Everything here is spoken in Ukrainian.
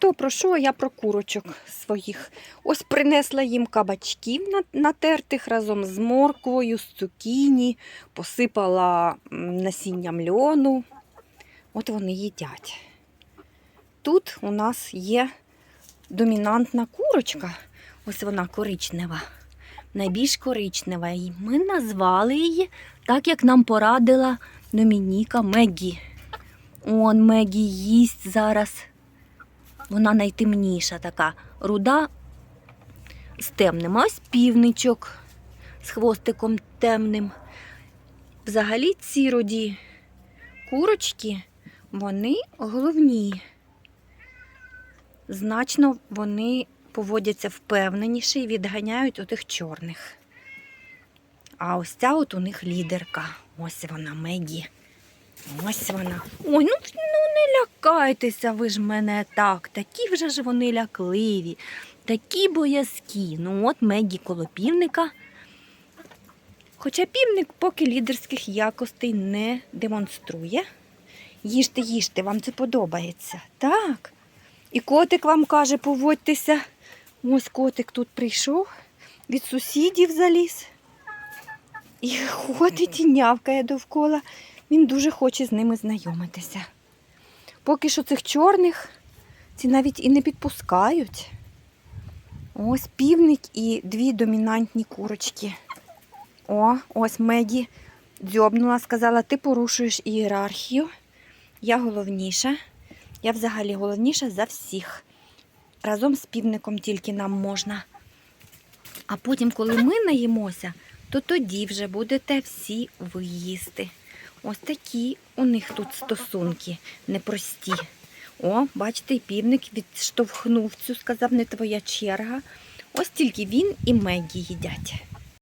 хто про що, я про курочок своїх. Ось принесла їм кабачків натертих разом з морквою, з цукіні, посипала насінням льону. От вони їдять. Тут у нас є домінантна курочка. Ось вона коричнева. Найбільш коричнева. І ми назвали її так, як нам порадила Домініка Мегі. Он Мегі їсть зараз. Вона найтемніша така, руда з темним. А ось півничок з хвостиком темним. Взагалі ці роді курочки, вони головні. Значно вони поводяться впевненіше і відганяють отих чорних. А ось ця от у них лідерка. Ось вона, Мегі. Ось вона. Ой, ну, ну не лякайтеся ви ж мене так. Такі вже ж вони лякливі, такі боязкі. Ну от Мегі коло півника. Хоча півник поки лідерських якостей не демонструє. Їжте, їжте, вам це подобається. Так. І котик вам каже, поводьтеся. Ось котик тут прийшов, від сусідів заліз. І ходить і нявкає довкола. Він дуже хоче з ними знайомитися. Поки що цих чорних ці навіть і не підпускають. Ось півник і дві домінантні курочки. О, ось Мегі дзьобнула, сказала, ти порушуєш ієрархію. Я головніша. Я взагалі головніша за всіх. Разом з півником тільки нам можна. А потім, коли ми наїмося, то тоді вже будете всі ви їсти. Ось такі у них тут стосунки непрості. О, бачите, і півник відштовхнув цю, сказав, не твоя черга. Ось тільки він і Мегі їдять.